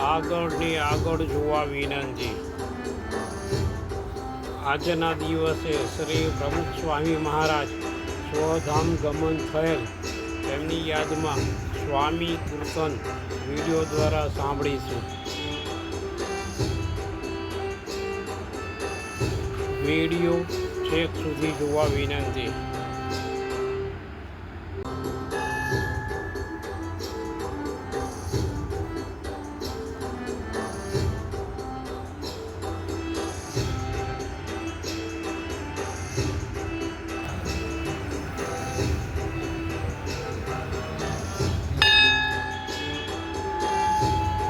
આગળની આગળ જોવા વિનંતી. આજના દિવસે શ્રી પ્રમુખ સ્વામી મહારાજ સ્વધામ ગમન થયેલ તેમની યાદમાં સ્વામી કીર્તન વીડિયો દ્વારા સાંભળીશું. વીડિયો છેક સુધી જોવા વિનંતી.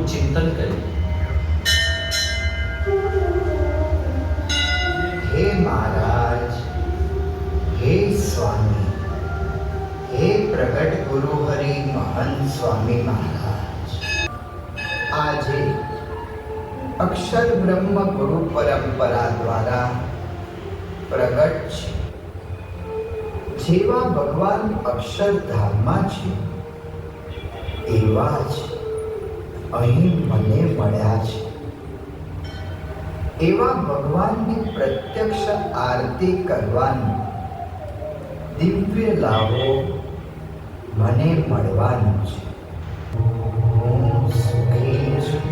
મહિમાનું ચિંતન કરીએ હે મહારાજ, હે સ્વામી, હે પ્રગટ ગુરુ હરિ મહંત સ્વામી મહારાજ. આજે અક્ષર બ્રહ્મ ગુરુ પરંપરા દ્વારા પ્રગટ છે. જેવા ભગવાન અક્ષરધામમાં છે, એવા જ અહીં મને મળ્યા છે. એવા ભગવાનની પ્રત્યક્ષ આરતી કરવાનું દિવ્ય લાભો મને મળવાનો છે. હું સુખી છું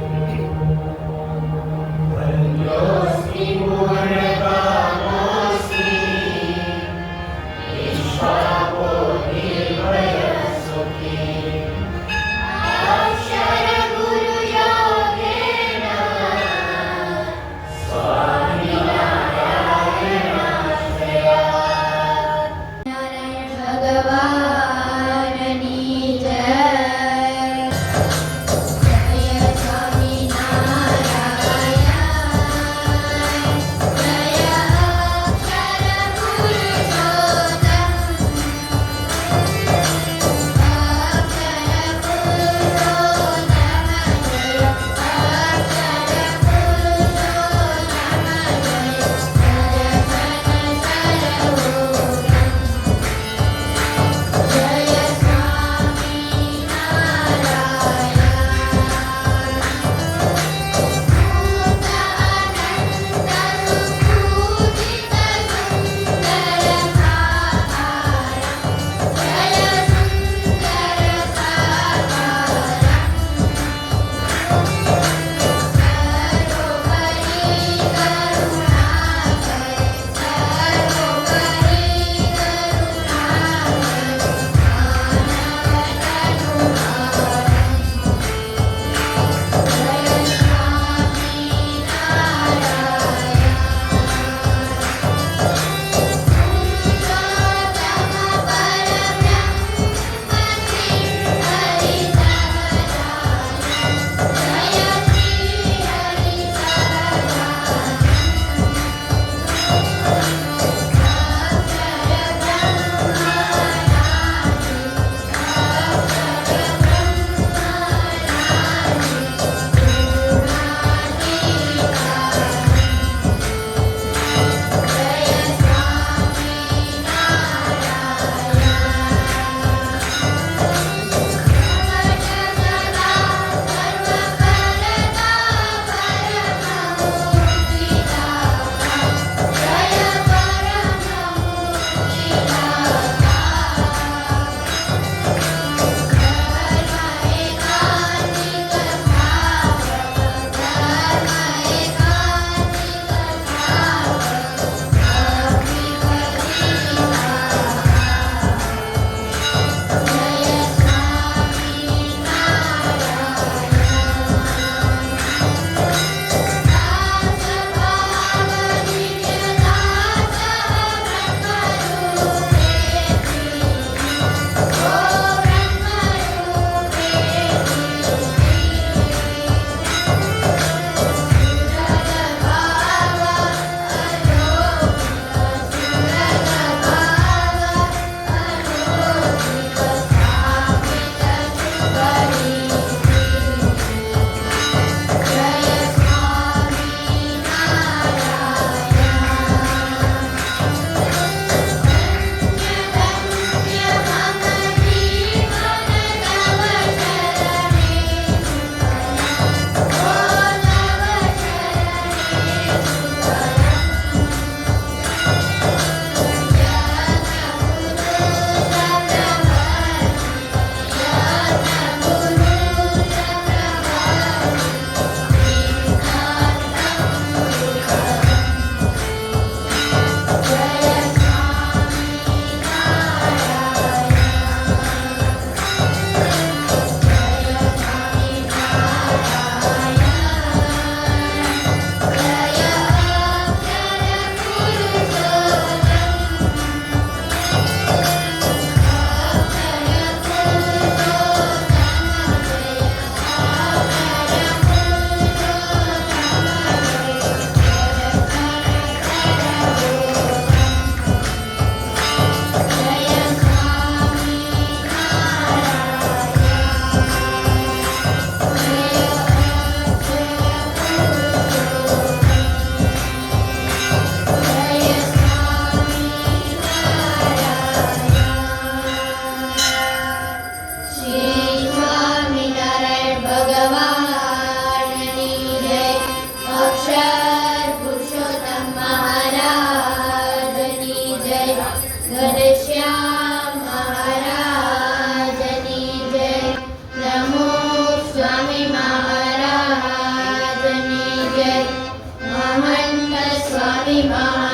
Fatima.